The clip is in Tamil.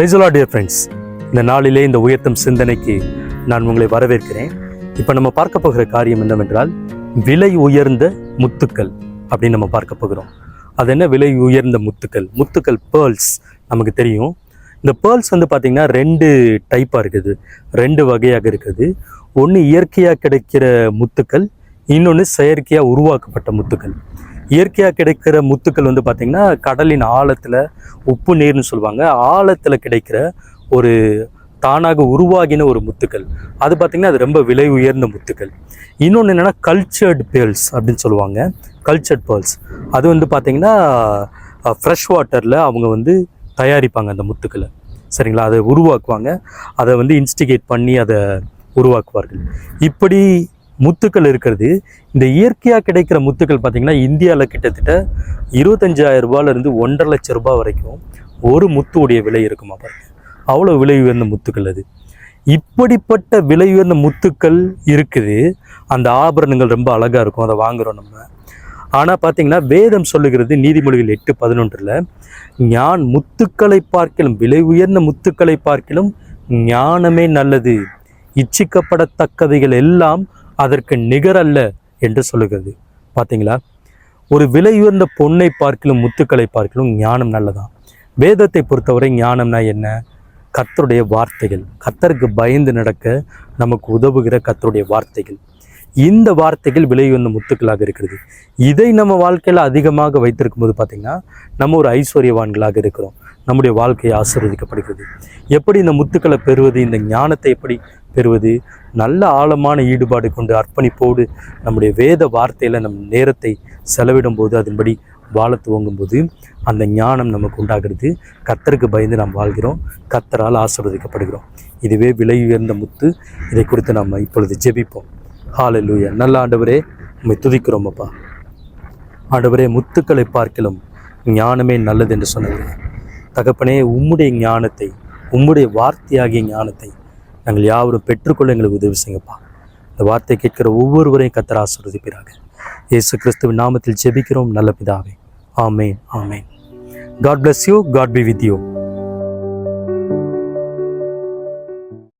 பிரைஸ்லா டியர் ஃப்ரெண்ட்ஸ் இந்த நாளிலே இந்த உயர்த்தும் சிந்தனைக்கு நான் உங்களை வரவேற்கிறேன். இப்போ நம்ம பார்க்க போகிற காரியம் என்னவென்றால் விலை உயர்ந்த முத்துக்கள் அப்படின்னு நம்ம பார்க்க போகிறோம். அது என்ன? விலை உயர்ந்த முத்துக்கள். முத்துக்கள் பேர்ல்ஸ் நமக்கு தெரியும். இந்த பேர்ல்ஸ் வந்து பார்த்திங்கன்னா ரெண்டு டைப்பாக இருக்குது. ரெண்டு வகையாக இருக்குது. ஒன்று இயற்கையாக கிடைக்கிற முத்துக்கள் இன்னொன்று செயற்கையாக உருவாக்கப்பட்ட முத்துக்கள். இயற்கையாக கிடைக்கிற முத்துக்கள் வந்து பார்த்திங்கன்னா கடலின் ஆழத்தில் உப்பு நீர்னு சொல்லுவாங்க. ஆழத்தில் கிடைக்கிற ஒரு தானாக உருவாகின ஒரு முத்துக்கள். அது பார்த்திங்கன்னா அது ரொம்ப விலை உயர்ந்த முத்துக்கள். இன்னொன்று என்னென்னா கல்ச்சர்டு பேர்ல்ஸ் அப்படின்னு சொல்லுவாங்க. கல்ச்சர்ட் பேர்ல்ஸ் அது வந்து பார்த்திங்கன்னா ஃப்ரெஷ் வாட்டரில் அவங்க வந்து தயாரிப்பாங்க அந்த முத்துக்களை. சரிங்களா? அதை உருவாக்குவாங்க. அதை வந்து இன்ஸ்டிகேட் பண்ணி அதை உருவாக்குவார்கள். இப்படி முத்துக்கள் இருக்கிறது. இந்த இயற்கையாக கிடைக்கிற முத்துக்கள் பார்த்திங்கன்னா இந்தியாவில் கிட்டத்தட்ட இருபத்தஞ்சாயிரம் ரூபாயிலேருந்து ஒன்றரை லட்சம் ரூபாய் வரைக்கும் ஒரு முத்துவுடைய விலை இருக்குமா பாருங்க. அவ்வளோ விலை உயர்ந்த முத்துக்கள் அது. இப்படிப்பட்ட விலை உயர்ந்த முத்துக்கள் இருக்குது. அந்த ஆபரணங்கள் ரொம்ப அழகாக இருக்கும். அதை வாங்குகிறோம் நம்ம. ஆனால் பார்த்தீங்கன்னா வேதம் சொல்லுகிறது நீதிமொழிகள் எட்டு பதினொன்றில் ஞான் முத்துக்களை பார்க்கிலும் விலை உயர்ந்த முத்துக்களை பார்க்கிலும் ஞானமே நல்லது. இச்சிக்கப்படத்தக்கவைகள் எல்லாம் அதற்கு நிகரல்ல என்று சொல்லுகிறது. பார்த்தீங்களா ஒரு விலையுயர்ந்த பொன்னை பார்க்கிலும் முத்துக்களை பார்க்கலும் ஞானம் நல்லதான் வேதத்தை பொறுத்தவரை ஞானம்னா என்ன? கர்த்தருடைய வார்த்தைகள். கர்த்தருக்கு பயந்து நடக்க நமக்கு உதவுகிற கர்த்தருடைய வார்த்தைகள். இந்த வார்த்தைகள் விலையுயர்ந்த முத்துக்களாக இருக்கிறது. இதை நம்ம வாழ்க்கையில் அதிகமாக வைத்திருக்கும் போது பார்த்திங்கன்னா நம்ம ஒரு ஐஸ்வர்யவான்களாக இருக்கிறோம். நம்முடைய வாழ்க்கையை ஆசீர்வதிக்கப்படுகிறது. எப்படி இந்த முத்துக்களை பெறுவது இந்த ஞானத்தை எப்படி பெறுவது நல்ல ஆழமான ஈடுபாடு கொண்டு அர்ப்பணிப்போடு நம்முடைய வேத வார்த்தையில் நம் நேரத்தை செலவிடும் போது அதன்படி வாழ துவங்கும்போது அந்த ஞானம் நமக்கு உண்டாகிறது. கத்தருக்கு பயந்து நாம் வாழ்கிறோம். கத்தரால் ஆசீர்வதிக்கப்படுகிறோம். இதுவே விலை உயர்ந்த முத்து. இதை குறித்து நம்ம இப்பொழுது ஜெபிப்போம். ஹாலலூயா நல்ல ஆண்டவரே உம்மை துதிக்கிறோம் அப்பா. ஆண்டவரே முத்துக்களை பார்க்கிலும் ஞானமே நல்லது என்று சொன்னது. தகப்பனே உம்முடைய ஞானத்தை உம்முடைய வார்த்தையாகிய ஞானத்தை நாங்கள் யாவரும் பெற்றுக்கொள்ள எங்களுக்கு உதவி செய்யப்பா இந்த வார்த்தை கேட்கிற ஒவ்வொருவரையும் கத்தர் ஆசீர்வதிப்பீராக. இயேசு கிறிஸ்துவின் நாமத்தில் ஜெபிக்கிறோம். நல்ல பிதாவே. Amen amen. God bless you God be with you